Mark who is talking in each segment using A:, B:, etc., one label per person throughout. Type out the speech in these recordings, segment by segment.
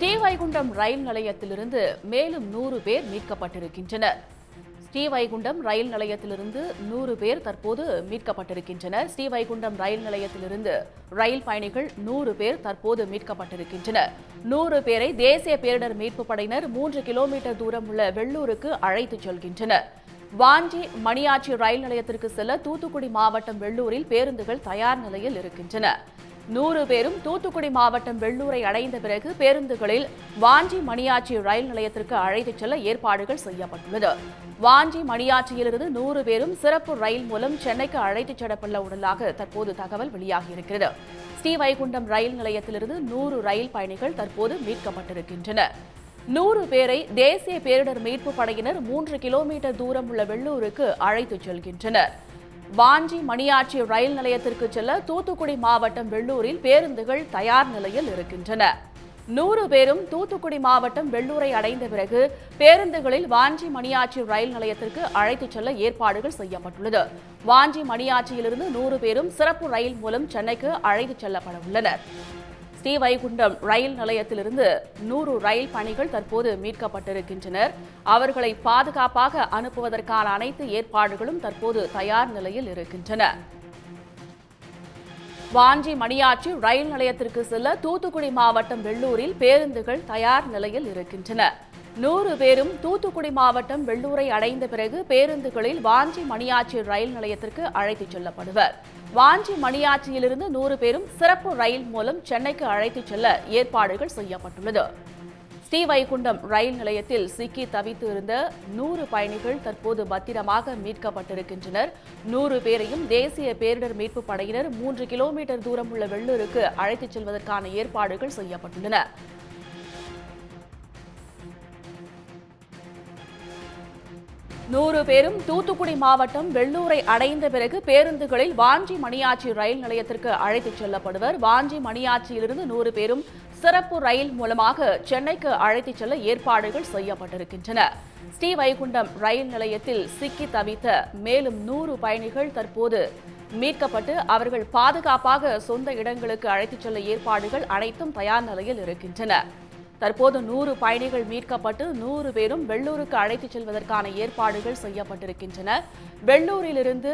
A: ஸ்ரீவைகுண்டம் ரயில் நிலையத்திலிருந்து மேலும் நூறு பேர் மீட்கப்பட்டிருக்கின்றனர். ஸ்ரீவைகுண்டம் ரயில் நிலையத்திலிருந்து நூறு பேர் தற்போது மீட்கப்பட்டிருக்கின்றனர். ஸ்ரீவைகுண்டம் ரயில் நிலையத்திலிருந்து ரயில் பயணிகள் நூறு பேர் தற்போது மீட்கப்பட்டிருக்கின்றனர். நூறு பேரை தேசிய பேரிடர் மீட்புப் படையினர் மூன்று கிலோமீட்டர் தூரம் உள்ள வெள்ளூருக்கு அழைத்துச் செல்கின்றனர். வாஞ்சி மணியாச்சி ரயில் நிலையத்திற்கு செல்ல தூத்துக்குடி மாவட்டம் வெள்ளூரில் பேருந்துகள் தயார் நிலையில் இருக்கின்றன. நூறு பேரும் தூத்துக்குடி மாவட்டம் வெள்ளூரை அடைந்த பிறகு பேருந்துகளில் வாஞ்சி மணியாச்சி ரயில் நிலையத்திற்கு அழைத்துச் செல்ல ஏற்பாடுகள் செய்யப்பட்டுள்ளது. வாஞ்சி மணியாச்சியிலிருந்து நூறு பேரும் சிறப்பு ரயில் மூலம் சென்னைக்கு அழைத்துச் செல்லப்பட உள்ளதாக தற்போது தகவல் வெளியாகியிருக்கிறது. ஸ்ரீவைகுண்டம் ரயில் நிலையத்திலிருந்து நூறு ரயில் பயணிகள் தற்போது மீட்கப்பட்டிருக்கின்றனர். நூறு பேரை தேசிய பேரிடர் மீட்பு படையினர் மூன்று கிலோமீட்டர் தூரம் உள்ள வெள்ளூருக்கு அழைத்துச் செல்கின்றனர். வாஞ்சி மணியாச்சி ரயில் நிலையத்திற்கு செல்ல தூத்துக்குடி மாவட்டம் வெள்ளூரில் பேருந்துகள் தயார் நிலையில் இருக்கின்றன. நூறு பேரும் தூத்துக்குடி மாவட்டம் வெள்ளூரை அடைந்த பிறகு பேருந்துகளில் வாஞ்சி மணியாச்சி ரயில் நிலையத்திற்கு அழைத்துச் செல்ல ஏற்பாடுகள் செய்யப்பட்டுள்ளது. வாஞ்சி மணியாச்சியிலிருந்து நூறு பேரும் சிறப்பு ரயில் மூலம் சென்னைக்கு அழைத்துச் செல்லப்பட உள்ளனர். ஸ்ரீவைகுண்டம் ரயில் நிலையத்திலிருந்து நூறு ரயில் பணிகள் தற்போது மீட்கப்பட்டிருக்கின்றனர். அவர்களை பாதுகாப்பாக அனுப்புவதற்கான அனைத்து ஏற்பாடுகளும் தற்போது தயார் நிலையில் இருக்கின்றன. வாஞ்சி மணியாச்சி ரயில் நிலையத்திற்கு செல்ல தூத்துக்குடி மாவட்டம் வெள்ளூரில் பேருந்துகள் தயார் நிலையில் இருக்கின்றன. நூறு பேரும் தூத்துக்குடி மாவட்டம் வெள்ளூரை அடைந்த பிறகு பேருந்துகளில் வாஞ்சி மணியாச்சி ரயில் நிலையத்திற்கு அழைத்துச் செல்லப்படுவர். வாஞ்சி மணியாச்சியிலிருந்து நூறு பேரும் சிறப்பு ரயில் மூலம் சென்னைக்கு அழைத்துச் செல்ல ஏற்பாடுகள் செய்யப்பட்டுள்ளது. ஸ்ரீவைகுண்டம் ரயில் நிலையத்தில் சிக்கி தவித்து இருந்த நூறு பயணிகள் தற்போது பத்திரமாக மீட்கப்பட்டிருக்கின்றனர். நூறு பேரையும் தேசிய பேரிடர் மீட்பு படையினர் மூன்று கிலோமீட்டர் தூரம் உள்ள வெள்ளூருக்கு அழைத்துச் செல்வதற்கான ஏற்பாடுகள் செய்யப்பட்டுள்ளன. நூறு பேரும் தூத்துக்குடி மாவட்டம் வெள்ளூரை அடைந்த பிறகு பேருந்துகளில் வாஞ்சி மணியாச்சி ரயில் நிலையத்திற்கு அழைத்துச் செல்லப்படுவர். வாஞ்சி மணியாச்சியிலிருந்து நூறு பேரும் சிறப்பு ரயில் மூலமாக சென்னைக்கு அழைத்துச் செல்ல ஏற்பாடுகள் செய்யப்பட்டிருக்கின்றன. ஸ்ரீவைகுண்டம் ரயில் நிலையத்தில் சிக்கி தவித்த மேலும் நூறு பயணிகள் தற்போது மீட்கப்பட்டு அவர்கள் பாதுகாப்பாக சொந்த இடங்களுக்கு அழைத்துச் செல்ல ஏற்பாடுகள் அனைத்தும் தயார் நிலையில் இருக்கின்றன. தற்போது நூறு பயணிகள் மீட்கப்பட்டு நூறு பேரும் வெள்ளூருக்கு அழைத்துச் செல்வதற்கான ஏற்பாடுகள் செய்யப்பட்டிருக்கின்றன. வெள்ளூரிலிருந்து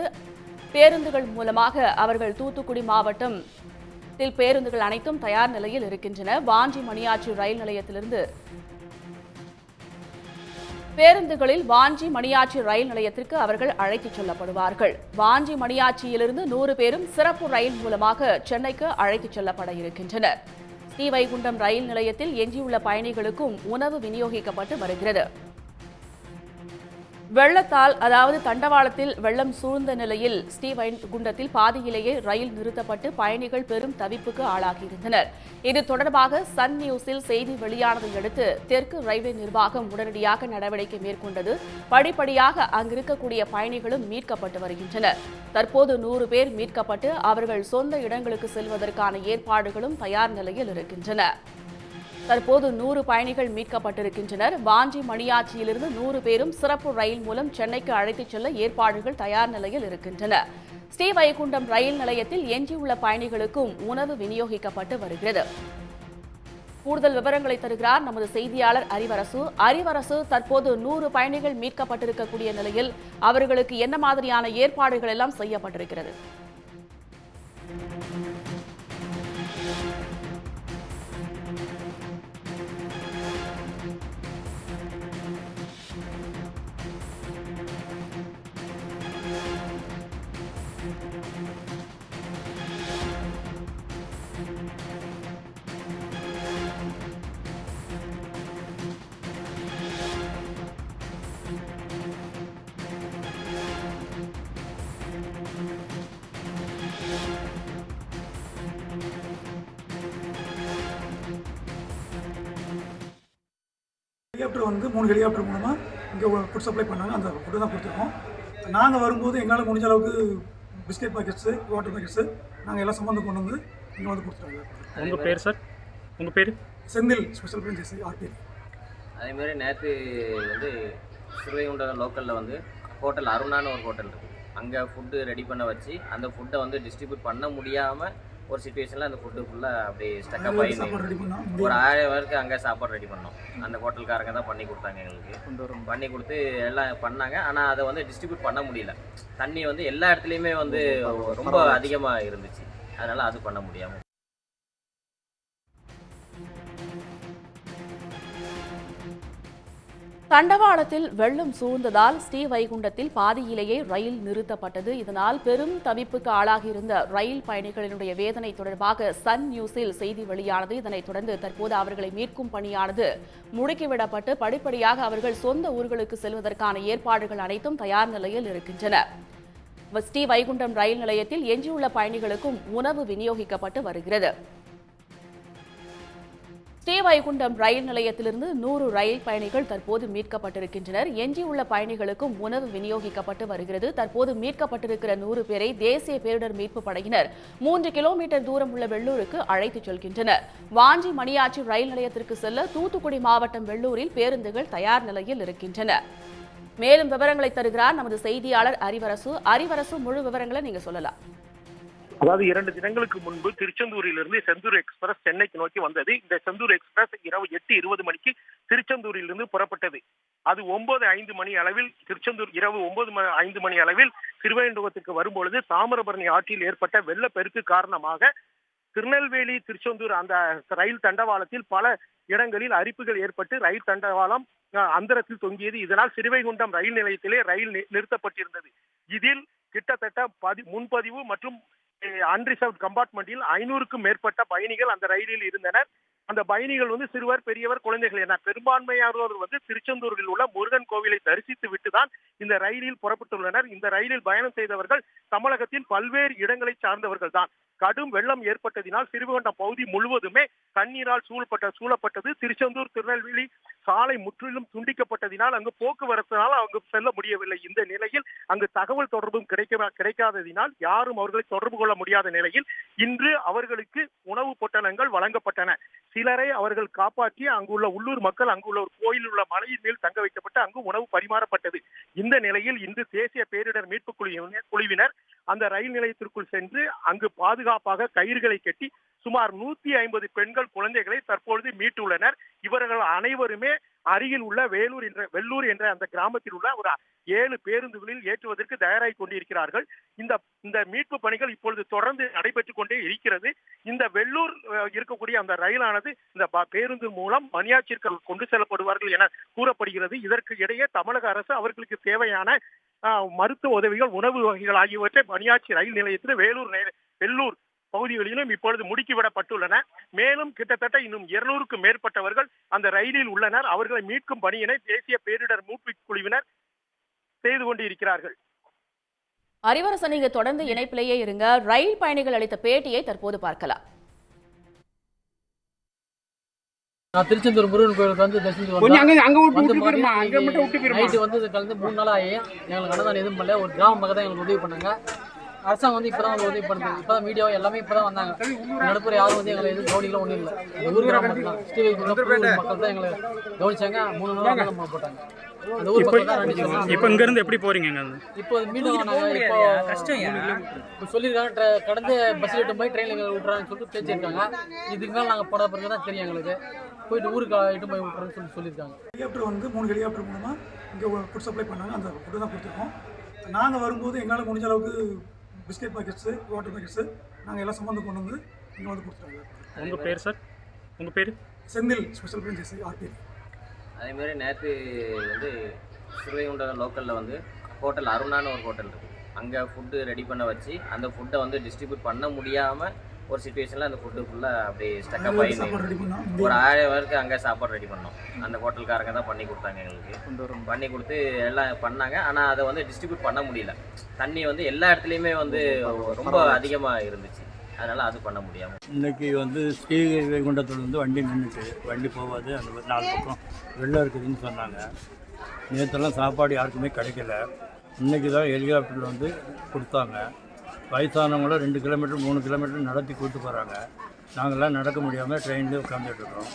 A: பேருந்துகள் மூலமாக அவர்கள் தூத்துக்குடி மாவட்டம் பேருந்துகள் அனைத்தும் தயார் நிலையில் இருக்கின்றன. வாஞ்சி மணியாச்சி ரயில் நிலையத்திலிருந்து பேருந்துகளில் வாஞ்சி மணியாச்சி ரயில் நிலையத்திற்கு அவர்கள் அழைத்துச் செல்லப்படுவார்கள். வாஞ்சி மணியாச்சியிலிருந்து நூறு பேரும் சிறப்பு ரயில் மூலமாக சென்னைக்கு அழைத்துச் செல்லப்பட இருக்கின்றனர். ஸ்ரீவைகுண்டம் ரயில் நிலையத்தில் எஞ்சியுள்ள பயணிகளுக்கும் உணவு விநியோகிக்கப்பட்டு வருகிறது. வெள்ளத்தால் அதாவது தண்டவாளத்தில் வெள்ளம் சூழ்ந்த நிலையில் ஸ்ரீவைகுண்டத்தில் பாதியிலேயே ரயில் நிறுத்தப்பட்டு பயணிகள் பெரும் தவிப்புக்கு ஆளாகியிருந்தனர். இது தொடர்பாக சன் நியூஸில் செய்தி வெளியானதை அடுத்து தெற்கு ரயில்வே நிர்வாகம் உடனடியாக நடவடிக்கை மேற்கொண்டது. படிப்படியாக அங்கிருக்கக்கூடிய பயணிகளும் மீட்கப்பட்டு வருகின்றனர். தற்போது நூறு பேர் மீட்கப்பட்டு அவர்கள் சொந்த இடங்களுக்கு செல்வதற்கான ஏற்பாடுகளும் தயார் நிலையில் இருக்கின்றன. தற்போது நூறு பயணிகள் மீட்கப்பட்டிருக்கின்றனர். வாஞ்சி மணியாச்சியிலிருந்து நூறு பேரும் சிறப்பு ரயில் மூலம் சென்னைக்கு அழைத்துச் செல்ல ஏற்பாடுகள் தயார் நிலையில் இருக்கின்றன. ஸ்ரீவைகுண்டம் ரயில் நிலையத்தில் எஞ்சியுள்ள பயணிகளுக்கும் உணவு விநியோகிக்கப்பட்டு வருகிறது. கூடுதல் விவரங்களை தருகிறார் நமது செய்தியாளர் அறிவரசு அறிவரசு தற்போது நூறு பயணிகள் மீட்கப்பட்டிருக்கக்கூடிய நிலையில் அவர்களுக்கு என்ன மாதிரியான ஏற்பாடுகள் எல்லாம் செய்யப்பட்டிருக்கிறது?
B: ஹெலிகாப்டர் வந்து மூணு ஹெலிகாப்டர் மூலமாக இங்கே ஃபுட் சப்ளை பண்ணாங்க. அந்த ஃபுட்டு தான் கொடுத்துருக்கோம். நாங்கள் வரும்போது எங்களால் முடிஞ்ச அளவுக்கு பிஸ்கெட் பாக்கெட்ஸு வாட்டர் பாக்கெட்ஸு நாங்கள் எல்லாம் சுமந்து கொண்டு வந்து இங்கே வந்து கொடுத்துருவோம்
C: உங்கள் பேர் சார் உங்கள் பேர்?
B: செந்தில் ஸ்பெஷல் பிரான்ச்சஸ் ஆர்பி
D: அதேமாரி நேற்று வந்து சிறுவைகுண்டம் லோக்கலில் வந்து ஹோட்டல் அருணான்னு ஒரு ஹோட்டல் இருக்குது அங்கே ஃபுட்டு ரெடி பண்ண வச்சு அந்த ஃபுட்டை வந்து டிஸ்ட்ரிபியூட் பண்ண முடியாமல் ஒரு சுச்சுவேஷனில் அந்த ஃபுட்டு ஃபுல்லாக அப்படியே ஸ்டக்கப் ஆகி ஒரு ஆயிரம் பேருக்கு அங்கே சாப்பாடு ரெடி பண்ணோம். அந்த ஹோட்டல்காரங்க தான் பண்ணி கொடுத்தாங்க எங்களுக்கு. பண்ணி கொடுத்து எல்லாம் பண்ணாங்க. ஆனால் அதை வந்து டிஸ்ட்ரிபியூட் பண்ண முடியல. தண்ணி வந்து எல்லா இடத்துலையுமே வந்து ரொம்ப அதிகமாக இருந்துச்சு. அதனால் அது பண்ண முடியாமல்
A: தண்டவாளத்தில் வெள்ளம் சூழ்ந்ததால் ஸ்ரீவைகுண்டத்தில் பாதியிலேயே ரயில் நிறுத்தப்பட்டது. இதனால் பெரும் தவிப்புக்கு ஆளாகியிருந்த ரயில் பயணிகளினுடைய வேதனை தொடர்பாக சன் நியூஸில் செய்தி வெளியானது. இதனைத் தொடர்ந்து தற்போது அவர்களை மீட்கும் பணியானது முடுக்கிவிடப்பட்டு படிப்படியாக அவர்கள் சொந்த ஊர்களுக்கு செல்வதற்கான ஏற்பாடுகள் அனைத்தும் தயார் நிலையில் இருக்கின்றன. ஸ்ரீவைகுண்டம் ரயில் நிலையத்தில் எஞ்சியுள்ள பயணிகளுக்கும் உணவு விநியோகிக்கப்பட்டு வருகிறது. ஸ்ரீவைகுண்டம் ரயில் நிலையத்திலிருந்து நூறு ரயில் பயணிகள் தற்போது மீட்கப்பட்டிருக்கின்றனர். எஞ்சியுள்ள பயணிகளுக்கும் உணவு விநியோகிக்கப்பட்டு வருகிறது. தற்போது மீட்கப்பட்டிருக்கிற நூறு பேரை தேசிய பேரிடர் மீட்பு படையினர் மூன்று கிலோமீட்டர் தூரம் உள்ள வெள்ளூருக்கு அழைத்துச் செல்கின்றனர். வாஞ்சி மணியாச்சி ரயில் நிலையத்திற்கு செல்ல தூத்துக்குடி மாவட்டம் வெள்ளூரில் பேருந்துகள் தயார் நிலையில் இருக்கின்றன. மேலும் விவரங்களை தருகிறார் நமது செய்தியாளர் அறிவரசு. அறிவரசு முழு விவரங்களை நீங்க சொல்லலாம்.
E: அதாவது இரண்டு தினங்களுக்கு முன்பு திருச்செந்தூரிலிருந்து செந்தூர் எக்ஸ்பிரஸ் சென்னைக்கு நோக்கி வந்தது. இந்த செந்தூர் எக்ஸ்பிரஸ் இரவு எட்டு இருபது மணிக்கு திருச்செந்தூரிலிருந்து புறப்பட்டது. அது ஒன்பது ஐந்து மணி அளவில் திருச்செந்தூர் இரவு ஒன்பது ஐந்து மணி அளவில் திருவேண்டகத்துக்கு வரும்பொழுது தாமிரபரணி ஆற்றில் ஏற்பட்ட வெள்ளப்பெருக்கு காரணமாக திருநெல்வேலி திருச்செந்தூர் அந்த ரயில் தண்டவாளத்தில் பல இடங்களில் அரிப்புகள் ஏற்பட்டு ரயில் தண்டவாளம் அந்தரத்தில் தொங்கியது. இதனால் சிறுவைகுண்டம் ரயில் நிலையத்திலே ரயில் நிறுத்தப்பட்டிருந்தது. இதில் கிட்டத்தட்ட பதி முன்பதிவு மற்றும் அன்ரிசர்வ் கம்பார்ட்மெண்டில் ஐநூறுக்கும் மேற்பட்ட பயணிகள் அந்த ரயிலில் இருந்தனர். அந்த பயணிகள் வந்து சிறுவர் பெரியவர் குழந்தைகள் என பெரும்பான்மையானோர் வந்து திருச்செந்தூரில் உள்ள முருகன் கோவிலை தரிசித்து விட்டுதான் இந்த ரயிலில் புறப்பட்டுள்ளனர். இந்த ரயிலில் பயணம் செய்தவர்கள் தமிழகத்தின் பல்வேறு இடங்களை சார்ந்தவர்கள் தான் கடும் வெள்ளம் ஏற்பட்டதினால் சிறுவகண்டம் பகுதி முழுவதுமே தண்ணீரால் சூழப்பட்ட சூழப்பட்டது. திருச்செந்தூர் திருநெல்வேலி சாலை முற்றிலும் துண்டிக்கப்பட்டதினால் அங்கு போக்குவரத்தினால் அங்கு செல்ல முடியவில்லை. இந்த நிலையில் அங்கு தகவல் தொடர்பும் கிடைக்க கிடைக்காததினால் யாரும் அவர்களை தொடர்பு கொள்ள முடியாத நிலையில் இன்று அவர்களுக்கு உணவு பொட்டலங்கள் வழங்கப்பட்டன. சிலரை அவர்கள் காப்பாற்றி அங்குள்ள உள்ளூர் மக்கள் அங்குள்ள ஒரு கோயில் உள்ள மலையின் மேல் தங்க வைக்கப்பட்டு அங்கு உணவு பரிமாறப்பட்டது. இந்த நிலையில் இன்று தேசிய பேரிடர் மீட்பு குழுவினர் குழுவினர் அந்த ரயில் நிலையத்திற்குள் சென்று அங்கு பாதுகாப்பு பாதுகாப்பாக கயிறுகளை கட்டி சுமார் நூத்தி ஐம்பது பெண்கள் குழந்தைகளை தற்பொழுது மீட்டுள்ளனர். இவர்கள் அனைவருமே அருகில் உள்ள வேலூர் என்ற வெள்ளூர் என்ற அந்த கிராமத்தில் உள்ள ஒரு ஏழு பேருந்துகளில் ஏற்றுவதற்கு தயாராகி கொண்டிருக்கிறார்கள். இந்த இந்த மீட்பு பணிகள் இப்பொழுது தொடர்ந்து நடைபெற்றுக் கொண்டே இருக்கிறது. இந்த வெள்ளூர் இருக்கக்கூடிய அந்த ரயிலானது இந்த பேருந்து மூலம் மணியாச்சிற்கு கொண்டு செல்லப்படுவார்கள் என கூறப்படுகிறது. இதற்கு இடையே தமிழக அரசு அவர்களுக்கு தேவையான மருத்துவ உதவிகள் உணவு வகைகள் ஆகியவற்றை மணியாச்சி ரயில் நிலையத்தில் வேலூர் வெள்ளூர் பகுதிகளிலும் இப்பொழுது முடுக்கிவிடப்பட்டுள்ளன. மேலும் கிட்டத்தட்ட இன்னும் இருநூறுக்கும் மேற்பட்டவர்கள் அந்த ரயிலில் உள்ளனர். அவர்களை மீட்கும் பணியினை தேசிய பேரிடர் மீட்பு குழுவினர் செய்து கொண்டிருக்கிறார்கள்.
A: அறிவரசன் நீங்க தொடர்ந்து இணைப்பிலேயே இருங்க. ரயில் பயணிகள் அளித்த பேட்டியை தற்போது பார்க்கலாம்.
F: நான் திருச்செந்தூர் முருகன் கோயிலுக்கு வந்து தரிசனத்துக்கு
G: அங்க விட்டு போயிருமா? அங்க மட்டும் விட்டு போயிருமா?
F: நைட்டு வந்து கலந்து மூணு நாள் ஆகி எங்களுக்கு அன்னதானம் எதுவும் பண்ணல. ஒரு கிராம மக்கள் தான் எங்களுக்கு உதவி பண்ணாங்க. அரசாங்கம் வந்து இப்பதான் வந்து உதவி பண்ணுது. இப்பதான் மீடியா எல்லாமே இப்பதான் வந்தாங்க. நடுப்புற யாரும் வந்து எங்களை எதுவும் கவனிக்கலாம் ஒன்றும் இல்லை. ஊர் கிராம மக்கள் தான். ஸ்ரீவைகுண்டம் மக்கள் தான் எங்களை கவனிச்சாங்க. மூணு நாள் நம்ம போட்டாங்க. தான்
C: இப்போ இங்கேருந்து எப்படி போறீங்க
F: இப்போ மீண்டும் இப்போ இப்போ சொல்லியிருக்காங்க ட்ர- கடந்து பஸ் இட்டு போய் ட்ரெயினில் எங்களை விட்றாங்கன்னு சொல்லிட்டு பேசியிருக்காங்க. இதுக்கு மேலே நாங்கள் போன பிறகு தான் தெரியும் எங்களுக்கு. போயிட்டு ஊருக்கு இட்டு போய் விட்றோன்னு சொல்லி சொல்லியிருக்காங்க.
B: ஹெலிகாப்டர் வந்து மூணு ஹெலிகாப்டர் மூலமாக இங்கே ஃபுட் சப்ளை பண்ணாங்க. அந்த ஃபுட்டு தான் கொடுத்துருக்கோம். நாங்கள் வரும்போது எங்களால் முடிஞ்ச அளவுக்கு பிஸ்கெட் பாக்கெட்ஸு வாட்டர் பாக்கெட்ஸு நாங்கள் எல்லாம் சுமந்து கொண்டு வந்து இங்கே வந்து கொடுத்துருவோம்
C: உங்கள் பேர் சார்? உங்கள் பேர்?
B: செந்தில் ஸ்பெஷல் பிரின்சஸ் ஆர்பி
D: அதே மாதிரி நேற்று வந்து சிறுவைகுண்டம் லோக்கலில் வந்து ஹோட்டல் அருணான்னு ஒரு ஹோட்டல் இருக்குது அங்கே ஃபுட்டு ரெடி பண்ண வச்சு அந்த ஃபுட்டை வந்து டிஸ்ட்ரிபியூட் பண்ண முடியாமல் ஒரு சுச்சுவேஷனில் அந்த ஃபுட்டு ஃபுல்லாக அப்படியே ஸ்டக்கப் ஆகி ஒரு ஆயிரம் பேருக்கு அங்கே சாப்பாடு ரெடி பண்ணோம். அந்த ஹோட்டல்காரங்க தான் பண்ணி கொடுத்தாங்க எங்களுக்கு. பண்ணி கொடுத்து எல்லாம் பண்ணாங்க. ஆனால் அதை வந்து டிஸ்ட்ரிபியூட் பண்ண முடியல. தண்ணி வந்து எல்லா இடத்துலையுமே வந்து ரொம்ப அதிகமாக இருந்துச்சு. அதனால் அது பண்ண முடியாமல்
H: இன்னைக்கு வந்து ஸ்ரீவைகுண்டத்துலேருந்து வண்டி நின்றுட்டு வண்டி போகாது அந்த நாலு பக்கம் வெள்ளம் இருக்குதுன்னு சொன்னாங்க. நேற்றெல்லாம் சாப்பாடு யாருக்குமே கிடைக்கல. இன்னைக்கு தான் ஹெலிகாப்டரில் வந்து கொடுத்தாங்க. வயசானவங்கள ரெண்டு கிலோமீட்டர் மூணு கிலோமீட்டர் நடத்தி கூப்பிட்டு போகிறாங்க நாங்கள்லாம் நடக்க முடியாமல் ட்ரெயின்லேயே உட்காந்துட்டு இருக்கோம்.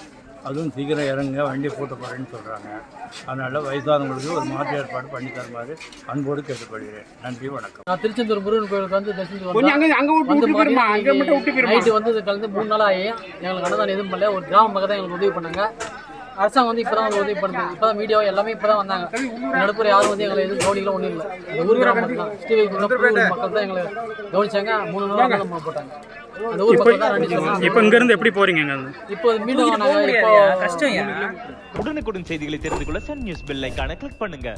H: அதுவும் சீக்கிரம் இறங்குங்க வண்டி போட்டு போகிறேன்னு சொல்கிறாங்க அதனால் வயசானவங்களுக்கு ஒரு மாற்று ஏற்பாடு பண்ணி தருமாறு அன்போடு கேட்டுக்கொள்கிறேன். நன்றி வணக்கம்.
F: நான் திருச்செந்தூர் முருகன் கோயிலுக்கு வந்து தரிசனத்துக்கு வந்தேன் நைட்டு வந்து கலந்து மூணு நாள் ஆகி எங்களுக்கு அன்னதானம் எதுவும் பண்ணல. ஒரு கிராம மக்கள் தான் எங்களுக்கு உதவி பண்ணாங்க. அரசாங்கம் வந்து இப்போ தான் வந்து உதவி பண்ணுது. இப்போ தான் மீடியா எல்லாமே இப்போ தான் வந்தாங்க. நடுப்புற யாரும் வந்து எங்களை எதுவும் கவனிக்கல ஒன்றும் இல்லை. ஊர் கிராம மக்கள் தான் புதூர் மக்கள் தான் எங்களை கவனிச்சாங்க. மூணு நாள் அன்னதானம் போட்டாங்க. அந்த ஊர் மக்கள் தான் சொல்லலாம்
C: இப்போ இங்கேருந்து எப்படி போகிறீங்க
F: இப்போ மீண்டும் நாங்கள் இப்போ
G: உடனுக்குடன் செய்திகளை தெரிந்து கொள்ள Sun News bell icon click பண்ணுங்க.